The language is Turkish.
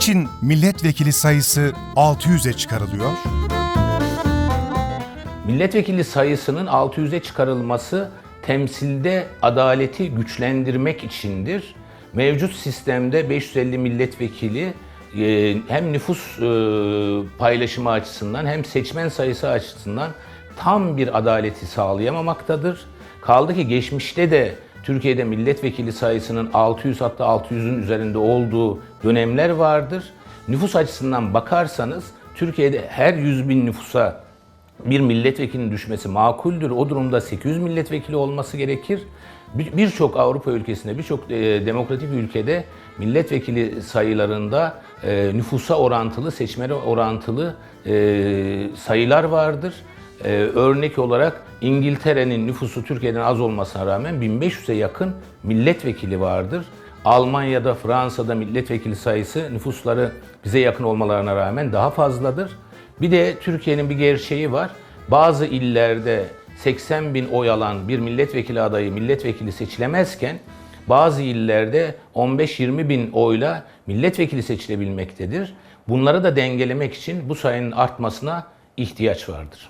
Niçin milletvekili sayısı 600'e çıkarılıyor? Milletvekili sayısının 600'e çıkarılması temsilde adaleti güçlendirmek içindir. Mevcut sistemde 550 milletvekili e, hem nüfus e, paylaşımı açısından hem seçmen sayısı açısından tam bir adaleti sağlayamamaktadır. Kaldı ki geçmişte de Türkiye'de milletvekili sayısının 600 hatta 600'ün üzerinde olduğu dönemler vardır. Nüfus açısından bakarsanız Türkiye'de her 100 bin nüfusa bir milletvekilinin düşmesi makuldür. O durumda 800 milletvekili olması gerekir. Bir- Birçok Avrupa ülkesinde, birçok e, demokratik ülkede milletvekili sayılarında e, nüfusa orantılı, seçmene orantılı e, sayılar vardır. E, örnek olarak İngiltere'nin nüfusu Türkiye'den az olmasına rağmen 1500'e yakın milletvekili vardır. Almanya'da, Fransa'da milletvekili sayısı nüfusları bize yakın olmalarına rağmen daha fazladır. Bir de Türkiye'nin bir gerçeği var. Bazı illerde 80 bin oy alan bir milletvekili adayı milletvekili seçilemezken bazı illerde 15-20 bin oyla milletvekili seçilebilmektedir. Bunları da dengelemek için bu sayının artmasına ihtiyaç vardır.